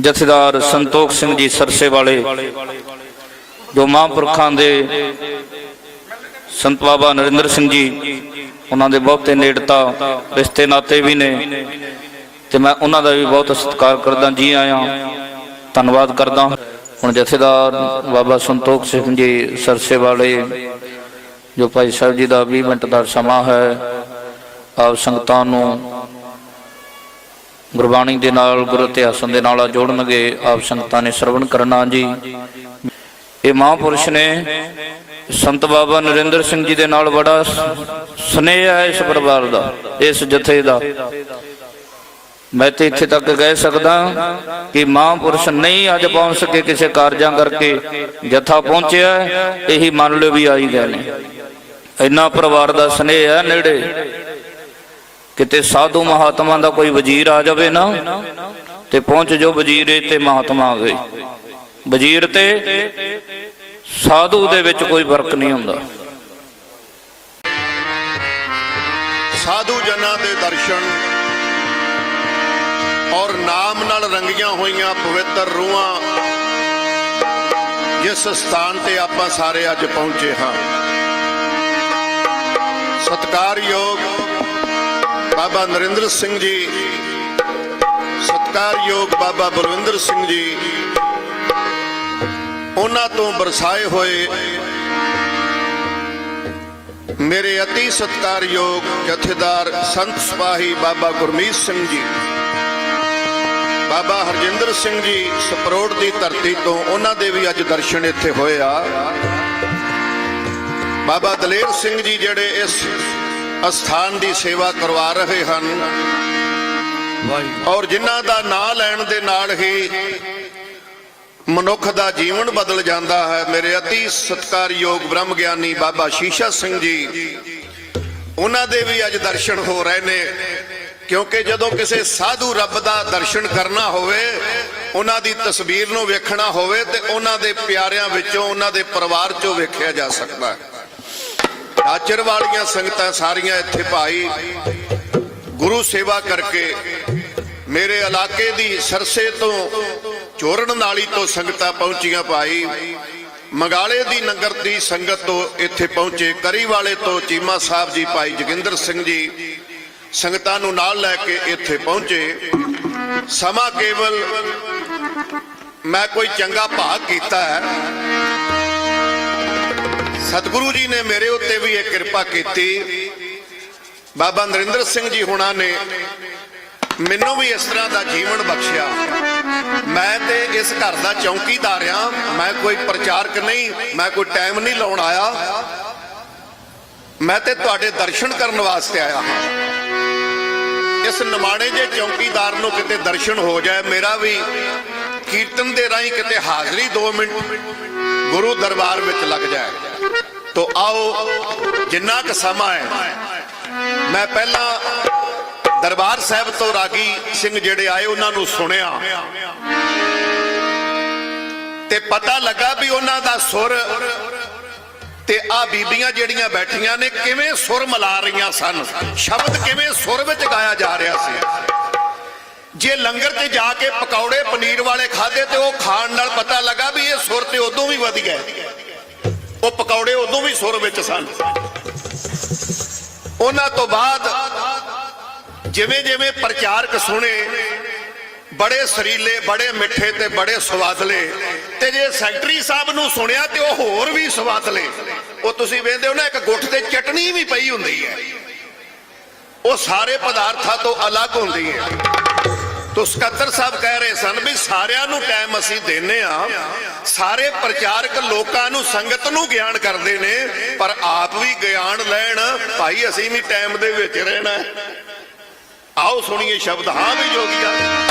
ਜਥੇਦਾਰ ਸੰਤੋਖ ਸਿੰਘ ਜੀ ਸਰਸੇ ਵਾਲੇ, ਜੋ ਮਹਾਂਪੁਰਖਾਂ ਦੇ ਸੰਤ ਬਾਬਾ ਨਰਿੰਦਰ ਸਿੰਘ ਜੀ, ਉਹਨਾਂ ਦੇ ਬਹੁਤੇ ਨੇੜਤਾ ਰਿਸ਼ਤੇ ਨਾਤੇ ਵੀ ਨੇ। ਤੇ ਮੈਂ ਉਹਨਾਂ ਦਾ ਵੀ ਬਹੁਤ ਸਤਿਕਾਰ ਕਰਦਾ, ਜੀ ਆਇਆ। ਧੰਨਵਾਦ ਕਰਦਾ। ਹੁਣ ਜਥੇਦਾਰ ਬਾਬਾ ਸੰਤੋਖ ਸਿੰਘ ਜੀ ਸਰਸੇ ਵਾਲੇ, ਜੋ ਭਾਈ ਸਾਹਿਬ ਜੀ ਦਾ 20 ਮਿੰਟ ਦਾ ਸਮਾਂ ਹੈ, ਆਪ ਸੰਗਤਾਂ ਨੂੰ ਗੁਰਬਾਣੀ ਦੇ ਨਾਲ, ਗੁਰ ਇਤਿਹਾਸਾਂ ਦੇ ਨਾਲ ਜੋੜਨਗੇ। ਆਪ ਸੰਗਤਾਂ ਨੇ ਸਰਵਣ ਕਰਨਾ ਜੀ। ਇਹ ਮਹਾਂਪੁਰਸ਼ ਨੇ ਸੰਤ ਬਾਬਾ ਨਰਿੰਦਰ ਸਿੰਘ ਜੀ ਦੇ ਨਾਲ ਬੜਾ ਸਨੇਹ ਹੈ ਇਸ ਪਰਿਵਾਰ ਦਾ, ਇਸ ਜਥੇ ਦਾ। ਮੈਂ ਤੇ ਇੱਥੇ ਤੱਕ ਕਹਿ ਸਕਦਾ ਕਿ ਮਹਾਂਪੁਰਸ਼ ਨਹੀਂ ਅੱਜ ਪਹੁੰਚ ਸਕੇ ਕਿਸੇ ਕਾਰਜਾਂ ਕਰਕੇ। ਜਥਾ ਪਹੁੰਚਿਆ, ਇਹੀ ਮੰਨ ਲਿਓ ਵੀ ਆਈ ਗਏ ਨੇ ਇੰਨਾ ਪਰਿਵਾਰ ਦਾ ਸਨੇਹ ਹੈ ਨੇੜੇ। ਕਿਤੇ ਸਾਧੂ ਮਹਾਤਮਾ ਦਾ ਕੋਈ ਵਜ਼ੀਰ ਆ ਜਾਵੇ ਨਾ, ਤੇ ਪਹੁੰਚ ਜੋ ਵਜ਼ੀਰੇ ਤੇ ਮਹਾਤਮਾ ਆ ਗਏ। ਵਜ਼ੀਰ ਤੇ ਸਾਧੂ ਦੇ ਵਿੱਚ ਕੋਈ ਫ਼ਰਕ ਨਹੀਂ ਹੁੰਦਾ। ਸਾਧੂ ਜਨਾਂ ਦੇ ਦਰਸ਼ਨ ਔਰ ਨਾਮ ਨਾਲ ਰੰਗੀਆਂ ਹੋਈਆਂ ਪਵਿੱਤਰ ਰੂਹਾਂ ਜਿਸ ਸਥਾਨ ਤੇ ਆਪਾਂ ਸਾਰੇ ਅੱਜ ਪਹੁੰਚੇ ਹਾਂ। ਸਤਕਾਰਯੋਗ ਬਾਬਾ ਨਰਿੰਦਰ ਸਿੰਘ ਜੀ। ਸਤਕਾਰਯੋਗ ਬਾਬਾ ਬਲਵਿੰਦਰ ਸਿੰਘ ਜੀ। ਉਹਨਾਂ ਤੋਂ ਬਰਸਾਏ ਹੋਏ ਮੇਰੇ ਅਤੀ ਸਤਕਾਰਯੋਗ ਜਥੇਦਾਰ ਸੰਤ ਸਿਪਾਹੀ ਬਾਬਾ ਗੁਰਮੀਤ ਸਿੰਘ ਜੀ। ਬਾਬਾ ਹਰਜਿੰਦਰ ਸਿੰਘ ਜੀ ਸਪਰੋੜ ਦੀ ਧਰਤੀ ਤੋਂ ਉਹਨਾਂ ਦੇ ਵੀ ਅੱਜ ਦਰਸ਼ਨ ਇੱਥੇ ਹੋਏ ਆ। ਬਾਬਾ ਦਲੇਰ ਸਿੰਘ ਜੀ ਜਿਹੜੇ ਇਸ ਅਸਥਾਨ ਦੀ ਸੇਵਾ ਕਰਵਾ ਰਹੇ ਹਨ। ਔਰ ਜਿਨ੍ਹਾਂ ਦਾ ਨਾਂ ਲੈਣ ਦੇ ਨਾਲ ਹੀ ਮਨੁੱਖ ਦਾ ਜੀਵਨ ਬਦਲ ਜਾਂਦਾ ਹੈ। ਮੇਰੇ ਅਤੀ ਸਤਕਾਰਯੋਗ ਬ੍ਰਹਮ ਗਿਆਨੀ ਬਾਬਾ ਸ਼ੀਸ਼ਾ ਸਿੰਘ ਜੀ। ਉਹਨਾਂ ਦੇ ਵੀ ਅੱਜ ਦਰਸ਼ਨ ਹੋ ਰਹੇ ਨੇ। ਕਿਉਂਕਿ ਜਦੋਂ ਕਿਸੇ ਸਾਧੂ ਰੱਬ ਦਾ ਦਰਸ਼ਨ ਕਰਨਾ ਹੋਵੇ ਉਹਨਾਂ ਦੀ ਤਸਵੀਰ ਨੂੰ ਵੇਖਣਾ ਹੋਵੇ ਤੇ ਉਹਨਾਂ ਦੇ ਪਿਆਰਿਆਂ ਵਿੱਚੋਂ ਉਹਨਾਂ ਦੇ ਪਰਿਵਾਰ ਚੋਂ ਵੇਖਿਆ ਜਾ ਸਕਦਾ ਹੈ। ਆਚਰ ਵਾਲੀਆਂ ਸੰਗਤਾਂ ਸਾਰੀਆਂ ਇੱਥੇ ਭਾਈ ਗੁਰੂ ਸੇਵਾ ਕਰਕੇ ਮੇਰੇ ਇਲਾਕੇ ਦੀ ਸਰਸੇ ਤੋਂ ਚੋਰਣ ਨਾਲੀ ਤੋਂ ਸੰਗਤਾਂ ਪਹੁੰਚੀਆਂ ਭਾਈ। ਮੰਗਾਲੇ ਦੀ ਨਗਰ ਦੀ ਸੰਗਤ ਤੋਂ ਇੱਥੇ ਪਹੁੰਚੇ ਕਰੀ ਵਾਲੇ ਤੋਂ ਚੀਮਾ ਸਾਹਿਬ ਜੀ ਭਾਈ ਜੋਗਿੰਦਰ ਸਿੰਘ ਜੀ ਸੰਗਤਾਂ ਨੂੰ ਨਾਲ ਲੈ ਕੇ ਇੱਥੇ ਪਹੁੰਚੇ। ਸਮਾਂ ਕੇਵਲ ਮੈਂ ਕੋਈ ਚੰਗਾ ਭਾਗ ਕੀਤਾ ਹੈ। ਸਤਿਗੁਰੂ ਜੀ ਨੇ ਮੇਰੇ ਉੱਤੇ ਵੀ ਇਹ ਕਿਰਪਾ ਕੀਤੀ। ਬਾਬਾ ਨਰਿੰਦਰ ਸਿੰਘ ਜੀ ਹੁਣਾਂ ਨੇ ਮੈਨੂੰ ਵੀ ਇਸ ਤਰ੍ਹਾਂ ਦਾ ਜੀਵਨ ਬਖਸ਼ਿਆ। ਮੈਂ ਤੇ ਇਸ ਘਰ ਦਾ ਚੌਕੀਦਾਰ ਆ ਮੈਂ ਕੋਈ ਪ੍ਰਚਾਰਕ ਨਹੀਂ, ਮੈਂ ਕੋਈ ਟਾਈਮ ਨਹੀਂ ਲਾਉਣ ਆਇਆ। ਮੈਂ ਤੇ ਤੁਹਾਡੇ ਦਰਸ਼ਨ ਕਰਨ ਵਾਸਤੇ ਆਇਆ ਹਾਂ। ਇਸ ਨਿਮਾਣੇ ਜੇ ਚੌਕੀਦਾਰ ਨੂੰ ਕਿਤੇ ਦਰਸ਼ਨ ਹੋ ਜਾਏ, ਮੇਰਾ ਵੀ ਕੀਰਤਨ ਦੇ ਰਾਹੀਂ ਕਿਤੇ ਹਾਜ਼ਰੀ 2 ਮਿੰਟ। ਗੁਰੂ ਦਰਬਾਰ ਵਿੱਚ ਲੱਗ ਜਾਏ। ਤੋ ਆਓ, ਜਿੰਨਾ ਕੁ ਸਮਾਂ ਹੈ, ਮੈਂ ਪਹਿਲਾਂ ਦਰਬਾਰ ਸਾਹਿਬ ਤੋਂ ਰਾਗੀ ਸਿੰਘ ਜਿਹੜੇ ਆਏ, ਉਹਨਾਂ ਨੂੰ ਸੁਣਿਆ। ਤੇ ਪਤਾ ਲੱਗਾ ਵੀ ਉਹਨਾਂ ਦਾ ਸੁਰ ਤੇ ਆ ਬੀਬੀਆਂ ਜਿਹੜੀਆਂ ਬੈਠੀਆਂ ਨੇ, ਕਿਵੇਂ ਸੁਰ ਮਿਲਾ ਰਹੀਆਂ ਸਨ, ਸ਼ਬਦ ਕਿਵੇਂ ਸੁਰ ਵਿੱਚ ਗਾਇਆ ਜਾ ਰਿਹਾ ਸੀ। ਜੇ ਲੰਗਰ ਤੇ ਜਾ ਕੇ ਪਕੌੜੇ ਪਨੀਰ ਵਾਲੇ ਖਾਦੇ ਤੇ ਉਹ ਖਾਣ ਨਾਲ ਪਤਾ ਲੱਗਾ ਵੀ ਇਹ ਸੁਰ ਤੇ ਉਦੋਂ ਵੀ ਵਧੀਆ ਗਿਆ। ਉਹ ਪਕੌੜੇ ਉਦੋਂ ਵੀ ਸੁਰ ਵਿੱਚ ਸਨ। ਉਹਨਾਂ ਤੋਂ ਬਾਅਦ ਜਿਵੇਂ ਜਿਵੇਂ ਪ੍ਰਚਾਰਕ ਸੁਣੇ, ਬੜੇ ਸਰੀਲੇ, ਬੜੇ ਮਿੱਠੇ ਤੇ ਬੜੇ ਸਵਾਦਲੇ ਤੇ ਜੇ ਸੈਕਟਰੀ ਸਾਹਿਬ ਨੂੰ ਸੁਣਿਆ ਤੇ ਉਹ ਹੋਰ ਵੀ ਸਵਾਦਲੇ। ਉਹ ਤੁਸੀਂ ਵੇਖਦੇ ਹੋ ਨਾ, ਇੱਕ ਗੁੱਠ ਤੇ ਚਟਣੀ ਵੀ ਪਈ ਹੁੰਦੀ ਹੈ। ਉਹ ਸਾਰੇ ਪਦਾਰਥਾਂ ਤੋਂ ਅਲੱਗ ਹੁੰਦੀ ਹੈ। ਤੋ ਸਕੱਤਰ ਸਾਹਿਬ ਕਹਿ ਰਹੇ ਸਨ ਵੀ ਸਾਰਿਆਂ ਨੂੰ ਟਾਈਮ ਅਸੀਂ ਦਿੰਨੇ ਆ। ਸਾਰੇ ਪ੍ਰਚਾਰਕ ਲੋਕਾਂ ਨੂੰ ਸੰਗਤ ਨੂੰ ਗਿਆਨ ਕਰਦੇ ਨੇ, ਪਰ ਆਪ ਵੀ ਗਿਆਨ ਲੈਣ। ਭਾਈ, ਅਸੀਂ ਵੀ ਟਾਈਮ ਦੇ ਵਿੱਚ ਰਹਿਣਾ ਆਓ ਸੁਣੀਏ ਸ਼ਬਦ, ਹਾਂ ਵੀ ਜੋਗੀਆ।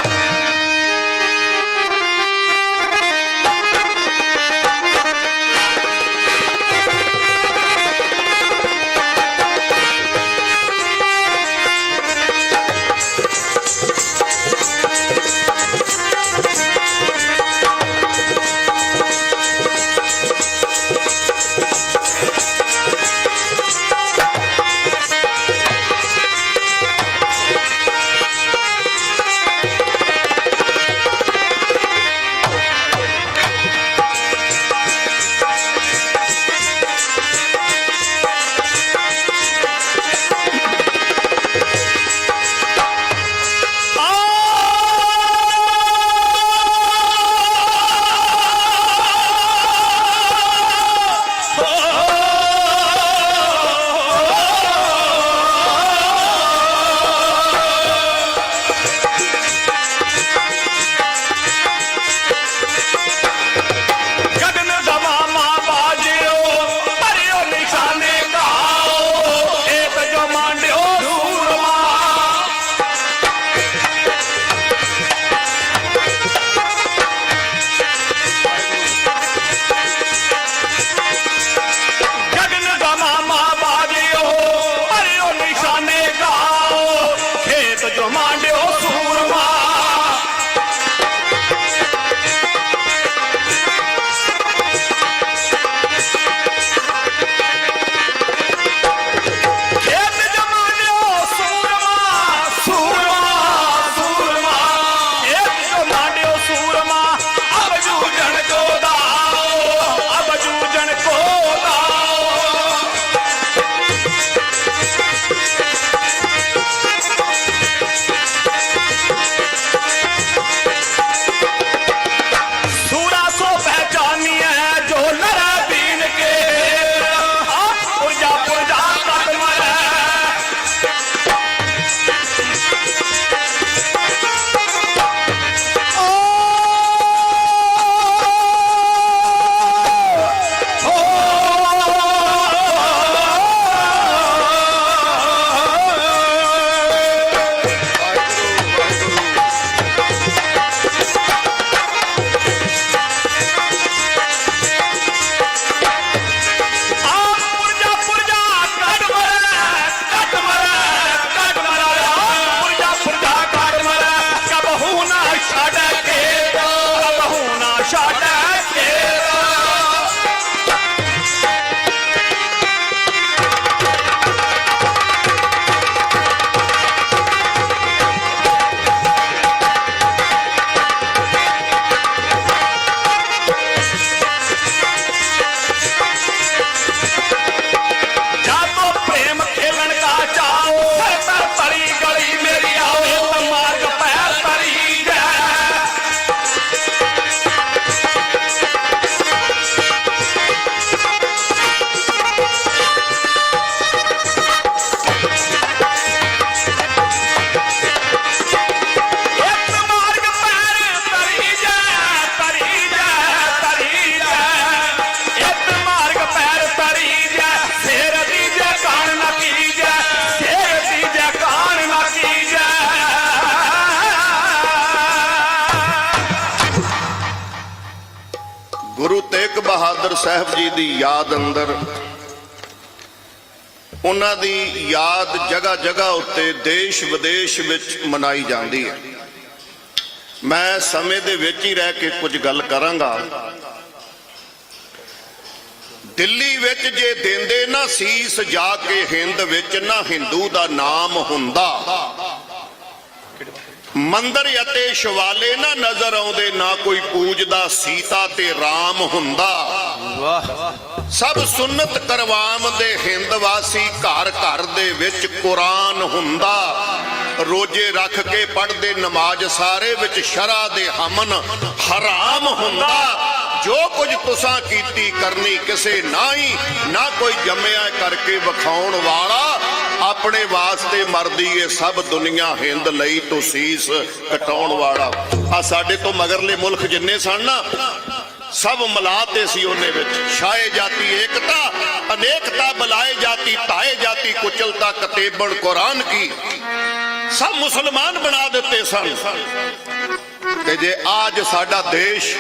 ਬਹਾਦਰ ਸਾਹਿਬ ਜੀ ਦੀ ਯਾਦ ਅੰਦਰ। ਉਹਨਾਂ ਦੀ ਯਾਦ ਜਗ੍ਹਾ ਜਗ੍ਹਾ ਉੱਤੇ ਦੇਸ਼ ਵਿਦੇਸ਼ ਵਿੱਚ ਮਨਾਈ ਜਾਂਦੀ ਹੈ। ਮੈਂ ਸਮੇਂ ਦੇ ਵਿੱਚ ਹੀ ਰਹਿ ਕੇ ਕੁਝ ਗੱਲ ਕਰਾਂਗਾ। ਦਿੱਲੀ ਵਿੱਚ ਜੇ ਦਿੰਦੇ ਨਾ ਸੀਸ ਜਾ ਕੇ ਹਿੰਦ ਵਿੱਚ ਨਾ ਹਿੰਦੂ ਦਾ ਨਾਮ ਹੁੰਦਾ। ਮੰਦਰ ਅਤੇ ਸ਼ਿਵਾਲੇ ਨਾ ਨਜ਼ਰ ਆਉਂਦੇ ਨਾ ਕੋਈ ਪੂਜਦਾ ਸੀਤਾ ਤੇ ਰਾਮ ਹੁੰਦਾ। ਸਭ ਸੁਨਨਤ ਕਰਵਾਮ ਦੇ ਹਿੰਦ ਵਾਸੀ ਘਰ ਘਰ ਦੇ ਵਿੱਚ ਕੁਰਾਨ ਹੁੰਦਾ। ਰੋਜੇ ਰੱਖ ਕੇ ਪੜ੍ਹਦੇ ਨਮਾਜ਼ ਸਾਰੇ ਵਿੱਚ ਸ਼ਰਾ ਦੇ ਹਮਨ ਹਰਾਮ ਹੁੰਦਾ। ਜੋ ਕੁਝ ਤੁਸਾਂ ਕੀਤੀ ਕਰਨੀ ਕਿਸੇ ਨਾਹੀ ਨਾ ਕੋਈ ਜੰਮਿਆ ਕਰਕੇ ਵਿਖਾਉਣ ਵਾਲਾ। ਆਪਣੇ ਵਾਸਤੇ ਮਰਦੀ ਏ, ਸਭ ਦੁਨੀਆ ਹਿੰਦ ਲਈ ਤੋ ਸੀਸ ਕਟਾਉਣ ਵਾਲਾ। ਆ ਸਾਡੇ ਤੋਂ ਮਗਰਲੇ ਮੁਲਕ ਜਿੰਨੇ ਸਨ ਨਾ, ਸਭ ਮਲਾਤੇ ਸੀ ਉਹਨੇ ਵਿੱਚ। ਛਾਏ ਜਾਤੀ ਏਕਤਾ, ਅਨੇਕਤਾ ਬੁਲਾਏ ਜਾਤੀ, ਧਾਏ ਜਾਤੀ, ਕੁਚਲਤਾ, ਕਤੇਬਣ, ਕੁਰਾਨ ਕੀ। ਸਭ ਮੁਸਲਮਾਨ ਬਣਾ ਦਿੱਤੇ ਸਨ। ਤੇ ਜੇ ਅੱਜ ਸਾਡਾ ਦੇਸ਼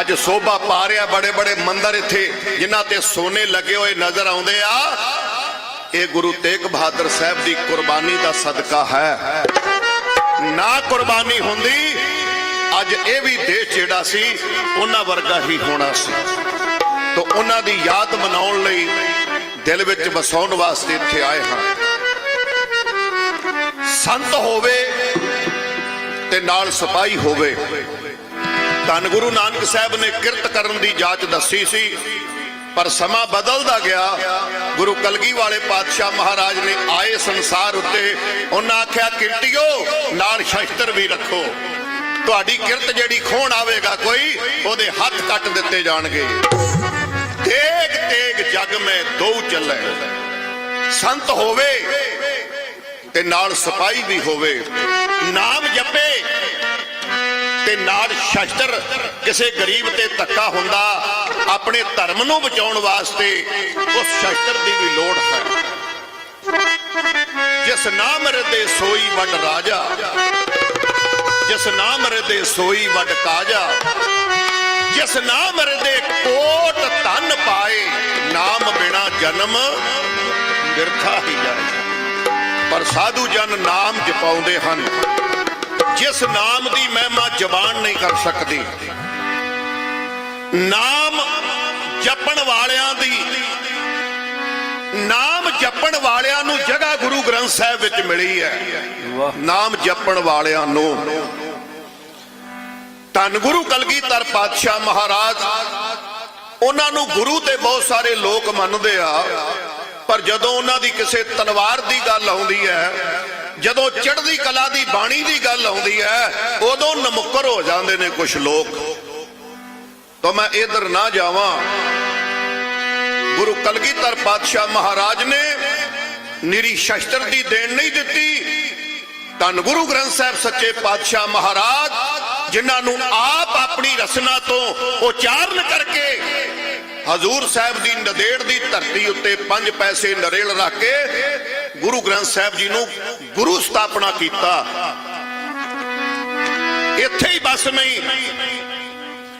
ਅੱਜ ਸੋਭਾ ਪਾ ਰਿਹਾ ਬੜੇ ਬੜੇ ਮੰਦਰ ਇੱਥੇ, ਜਿਨ੍ਹਾਂ ਤੇ ਸੋਨੇ ਲੱਗੇ ਹੋਏ ਨਜ਼ਰ ਆਉਂਦੇ ਆ ਇਹ ਗੁਰੂ ਤੇਗ ਬਹਾਦਰ ਸਾਹਿਬ ਦੀ ਕੁਰਬਾਨੀ ਦਾ ਸਦਕਾ ਹੈ। ਨਾ ਕੁਰਬਾਨੀ ਹੁੰਦੀ, ਅੱਜ ਇਹ ਵੀ ਦੇਸ਼ ਜਿਹੜਾ ਸੀ, ਉਹਨਾਂ ਵਰਗਾ ਹੀ ਹੋਣਾ ਸੀ। ਤੋਂ ਉਹਨਾਂ ਦੀ ਯਾਦ ਮਨਾਉਣ ਲਈ ਦਿਲ ਵਿੱਚ ਵਸਾਉਣ ਵਾਸਤੇ ਇੱਥੇ ਆਏ ਹਾਂ। ਸੰਤ ਹੋਵੇ ਤੇ ਨਾਲ ਸਿਪਾਹੀ ਹੋਵੇ। ਧੰਨ ਗੁਰੂ ਨਾਨਕ ਸਾਹਿਬ ਨੇ ਕਿਰਤ ਕਰਨ ਦੀ ਜਾਚ ਦੱਸੀ ਸੀ। ਪਰ ਸਮਾਂ ਬਦਲਦਾ ਗਿਆ। ਗੁਰੂ ਕਲਗੀ ਵਾਲੇ ਪਾਤਸ਼ਾਹ ਮਹਾਰਾਜ ਨੇ ਆਏ ਸੰਸਾਰ ਉੱਤੇ। ਉਹਨਾਂ ਆਖਿਆ, ਕਿਰਤਿਓ, ਨਾਲ ਸ਼ਸਤਰ ਵੀ ਰੱਖੋ। ਤੁਹਾਡੀ ਕਿਰਤ ਜਿਹੜੀ ਖੋਣ ਆਵੇਗਾ ਕੋਈ, ਉਹਦੇ ਹੱਥ ਕੱਟ ਦਿੱਤੇ ਜਾਣਗੇ। ਤੇਗ ਤੇਗ ਜਗ ਮੈਂ ਦੋ ਚੱਲੇ। ਸੰਤ ਹੋਵੇ ਤੇ ਨਾਲ ਸਪਾਈ ਵੀ ਹੋਵੇ। ਨਾਮ ਜਪੇ ਤੇ ਨਾਲ ਸ਼ਸਤਰ ਕਿਸੇ ਗਰੀਬ ਤੇ ਧੱਕਾ ਹੁੰਦਾ, ਆਪਣੇ ਧਰਮ ਨੂੰ ਬਚਾਉਣ ਵਾਸਤੇ ਉਸ ਸ਼ਸਤਰ ਦੀ ਵੀ ਲੋੜ ਹੈ। ਜਿਸ ਨਾਮ ਰਦੇ ਸੋਈ ਵੱਡ ਰਾਜਾ, ਜਿਸ ਨਾਮ ਰਦੇ ਸੋਈ ਵੱਡ ਕਾਜਾ, ਜਿਸ ਨਾਮ ਰਦੇ ਕੋਟ ਧਨ ਪਾਏ, ਨਾਮ ਬਿਨਾ ਜਨਮ ਬਿਰਥਾ ਹੀ ਜਾਏ। ਪਰ ਸਾਧੂ ਜਨ ਨਾਮ ਜਪਾਉਂਦੇ ਹਨ। ਜਿਸ ਨਾਮ ਦੀ ਮਹਿਮਾ ਜ਼ਬਾਨ ਨਹੀਂ ਕਰ ਸਕਦੀ। ਨਾਮ ਜਪਣ ਵਾਲਿਆਂ ਦੀ ਨਾਮ ਜਪਣ ਵਾਲਿਆਂ ਨੂੰ ਜਗ੍ਹਾ ਗੁਰੂ ਗ੍ਰੰਥ ਸਾਹਿਬ ਵਿੱਚ ਮਿਲੀ ਹੈ। ਨਾਮ ਜਪਣ ਵਾਲਿਆਂ ਨੂੰ। ਧੰਨ ਗੁਰੂ ਕਲਗੀਧਰ ਪਾਤਸ਼ਾਹ ਮਹਾਰਾਜ ਉਹਨਾਂ ਨੂੰ ਗੁਰੂ ਤੇ ਬਹੁਤ ਸਾਰੇ ਲੋਕ ਮੰਨਦੇ ਆ ਪਰ ਜਦੋਂ ਉਹਨਾਂ ਦੀ ਕਿਸੇ ਤਲਵਾਰ ਦੀ ਗੱਲ ਆਉਂਦੀ ਹੈ ਜਦੋਂ ਚੜ੍ਹਦੀ ਕਲਾ ਦੀ ਬਾਣੀ ਦੀ ਗੱਲ ਆਉਂਦੀ ਹੈ, ਉਦੋਂ ਨਮੁੱਕਰ ਹੋ ਜਾਂਦੇ ਨੇ ਕੁਝ ਲੋਕ। ਤਾਂ ਮੈਂ ਇਧਰ ਨਾ ਜਾਵਾਂ। ਗੁਰੂ ਕਲਗੀਧਰ ਪਾਤਸ਼ਾਹ ਮਹਾਰਾਜ ਨੇ ਨਿਰੀ ਸ਼ਸਤਰ ਦੀ ਦੇਣ ਨਹੀਂ ਦਿੱਤੀ। ਧੰਨ ਗੁਰੂ ਗ੍ਰੰਥ ਸਾਹਿਬ ਸੱਚੇ ਪਾਤਸ਼ਾਹ ਮਹਾਰਾਜ, ਜਿਨ੍ਹਾਂ ਨੂੰ ਆਪ ਆਪਣੀ ਰਸਨਾ ਤੋਂ ਉਚਾਰਨ ਕਰਕੇ ਹਜ਼ੂਰ ਸਾਹਿਬ ਦੀ ਨਦੇੜ ਦੀ ਧਰਤੀ ਉੱਤੇ ਪੰਜ ਪੈਸੇ ਨਰੇਲ ਰੱਖ ਕੇ ਗੁਰੂ ਗ੍ਰੰਥ ਸਾਹਿਬ ਜੀ ਨੂੰ ਗੁਰੂ ਸਥਾਪਨਾ ਕੀਤਾ। ਇੱਥੇ ਹੀ ਬਸ ਨਹੀਂ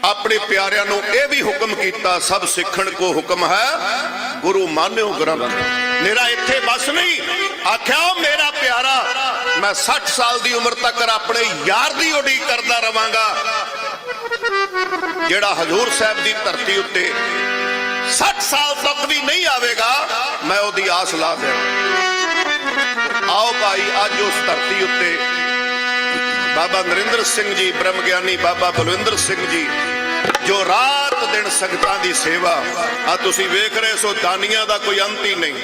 ਆਪਣੇ ਪਿਆਰਿਆਂ ਨੂੰ ਇਹ ਵੀ ਹੁਕਮ ਕੀਤਾ, ਸਭ ਸਿੱਖਣ ਕੋ ਹੁਕਮ ਹੈ, ਗੁਰੂ ਮਾਨਿਓ ਗ੍ਰੰਥ। ਮੇਰਾ ਇੱਥੇ ਬਸ ਨਹੀਂ, ਆਖਿਆ ਮੇਰਾ ਪਿਆਰਾ, ਮੈਂ 60 ਸਾਲ ਦੀ ਉਮਰ ਤੱਕ ਆਪਣੇ ਯਾਰ ਦੀ ਉਡੀਕ ਕਰਦਾ ਰਵਾਂਗਾ। ਜਿਹੜਾ ਹਜੂਰ ਸਾਹਿਬ ਦੀ ਧਰਤੀ ਉੱਤੇ 60 ਸਾਲ ਤੱਕ ਵੀ ਨਹੀਂ ਆਵੇਗਾ, ਮੈਂ ਉਹਦੀ ਆਸ ਲਾ ਦਿਆਂ। ਆਓ ਭਾਈ, ਅੱਜ ਉਸ ਧਰਤੀ ਉੱਤੇ ਬਾਬਾ ਨਰਿੰਦਰ ਸਿੰਘ ਜੀ ਬ੍ਰਹਮ ਗਿਆਨੀ ਬਾਬਾ ਬਲਵਿੰਦਰ ਸਿੰਘ ਜੀ, ਜੋ ਰਾਤ ਦਿਨ ਸੰਗਤਾਂ ਦੀ ਸੇਵਾ। ਆ ਤੁਸੀਂ ਵੇਖ ਰਹੇ ਸੋ ਦਾਨੀਆਂ ਦਾ ਕੋਈ ਅੰਤ ਹੀ ਨਹੀਂ।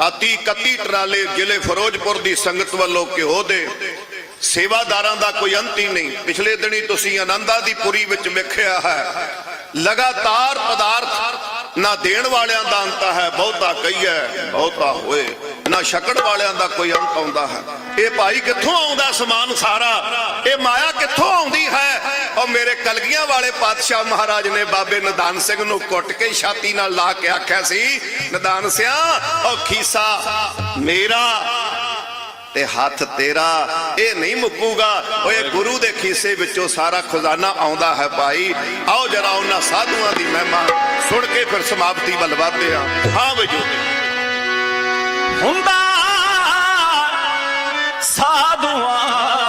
ਆ 30 31 ਟਰਾਲੇ ਜ਼ਿਲ੍ਹੇ ਫਿਰੋਜ਼ਪੁਰ ਦੀ ਸੰਗਤ ਵੱਲੋਂ ਘਿਓ ਦੇ ਸੇਵਾਦਾਰਾਂ ਦਾ ਕੋਈ ਅੰਤ ਹੀ ਨਹੀਂ। ਪਿਛਲੇ ਦਿਨੀ ਤੁਸੀਂ ਆਨੰਦਾ ਦੀ ਪੁਰੀ ਵਿੱਚ ਵੇਖਿਆ ਹੈ, ਲਗਾਤਾਰ ਪਦਾਰਥ ਨਾ ਦੇਣ ਵਾਲਿਆਂ ਦਾ ਅੰਤ ਹੈ, ਬਹੁਤਾ ਕਹੀਏ ਬਹੁਤਾ ਹੋਏ। ਨਾ ਛਕਣ ਵਾਲਿਆਂ ਦਾ ਕੋਈ ਅੰਤ ਆਉਂਦਾ ਹੈ। ਇਹ ਭਾਈ ਕਿੱਥੋਂ ਆਉਂਦਾ ਸਮਾਨ ਸਾਰਾ? ਇਹ ਮਾਇਆ ਕਿੱਥੋਂ ਆਉਂਦੀ ਹੈ? ਉਹ ਮੇਰੇ ਕਲਗੀਆਂ ਵਾਲੇ ਪਾਤਸ਼ਾਹ ਮਹਾਰਾਜ ਨੇ ਬਾਬੇ ਨਿਧਾਨ ਸਿੰਘ ਨੂੰ ਕੁੱਟ ਕੇ ਛਾਤੀ ਨਾਲ ਲਾ ਕੇ ਆਖਿਆ ਸੀ, ਨਿਧਾਨ ਸਿਆ, ਉਹ ਖੀਸਾ ਮੇਰਾ ਤੇ ਹੱਥ ਤੇਰਾ, ਇਹ ਨਹੀਂ ਮੁੱਕੂਗਾ। ਓਏ ਗੁਰੂ ਦੇ ਖੀਸੇ ਵਿੱਚੋਂ ਸਾਰਾ ਖਜ਼ਾਨਾ ਆਉਂਦਾ ਹੈ ਭਾਈ। ਆਓ ਜਰਾ ਉਹਨਾਂ ਸਾਧੂਆਂ ਦੀ ਮਹਿਮਾ ਸੁਣ ਕੇ ਫਿਰ ਸਮਾਪਤੀ ਵੱਲ ਵਧਦੇ ਆ ਹਾਂ ਵਜੋ ਹੁੰਦਾ। ਸਾਧੂਆਂ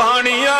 বানিয়া